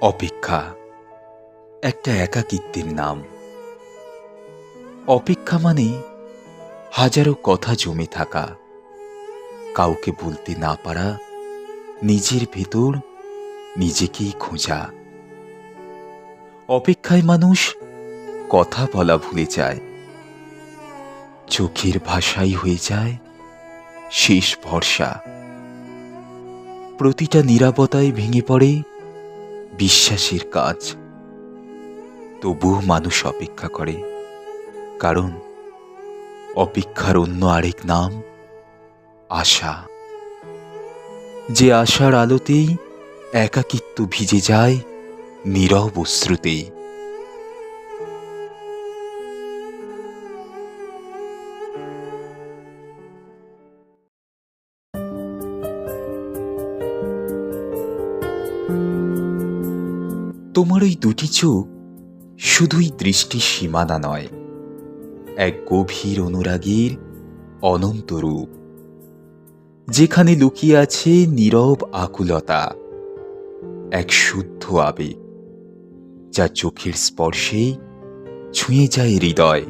অপেক্ষা। একটা একাকিত্বের নাম। অপেক্ষা মানে হাজারো কথা জমে থাকা। কাউকে বলতে না পারা, নিজের ভেতর নিজেকেই খোঁজা। অপেক্ষায় মানুষ কথা বলা ভুলে যায়। চোখের ভাষাই হয়ে যায় শেষ ভরসা। প্রতিটা নিরাপত্তায় ভেঙে পড়ে বিশ্বাসের কাজ। তবুও মানুষ অপেক্ষা করে, কারণ অপেক্ষার অন্য আরেক নাম আশা। যে আশার আলোতেই একাকিত্ব ভিজে যায়, নীরব অশ্রুতেই। তোমার ওই দুটি চোখ শুধুই দৃষ্টি সীমানা নয়, এক গভীর অনুরাগীর অনন্ত রূপ, যেখানে লুকিয়ে আছে নীরব আকুলতা, এক শুদ্ধ আবেগ, যা চোখের স্পর্শেই ছুঁয়ে যায় হৃদয়।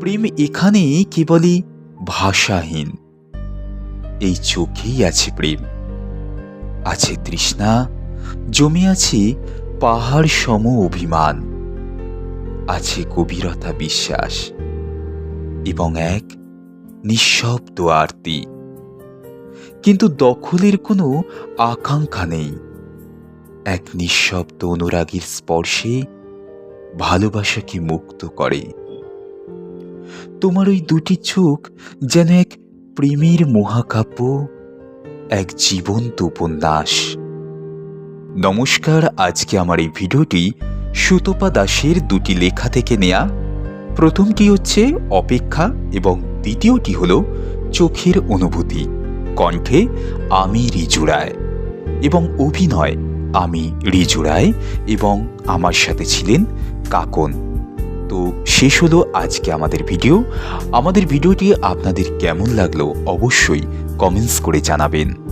প্রেম এখানে কেবলই ভাষাহীন, এই চোখেই আছে প্রেম, আছে তৃষ্ণা জমে আছে পাহাড় সম অভিমান। আছে গভীরতা বিশ্বাস এবং এক নিঃশব্দ আরতি। কিন্তু দখলের কোনো আকাঙ্ক্ষা নেই। এক নিঃশব্দ অনুরাগীর স্পর্শে ভালোবাসাকে মুক্ত করে। তোমার ওই দুটি চোখ যেন এক প্রেমের মহাকাব্য, এক জীবন্ত উপন্যাস। নমস্কার, আজকে আমার এই ভিডিওটি সুতপা দাসের দুটি লেখা থেকে নেয়া। প্রথমটি হচ্ছে অপেক্ষা এবং দ্বিতীয়টি হল চোখের অনুভূতি, কণ্ঠে আমি রিজুড়ায় এবং অভিনয় আমি রিজুড়ায় এবং আমার সাথে ছিলেন কাকন। তো শেষ হলো আজকে আমাদের ভিডিও। আমাদের ভিডিওটি আপনাদের কেমন লাগল অবশ্যই কমেন্টস করে জানাবেন।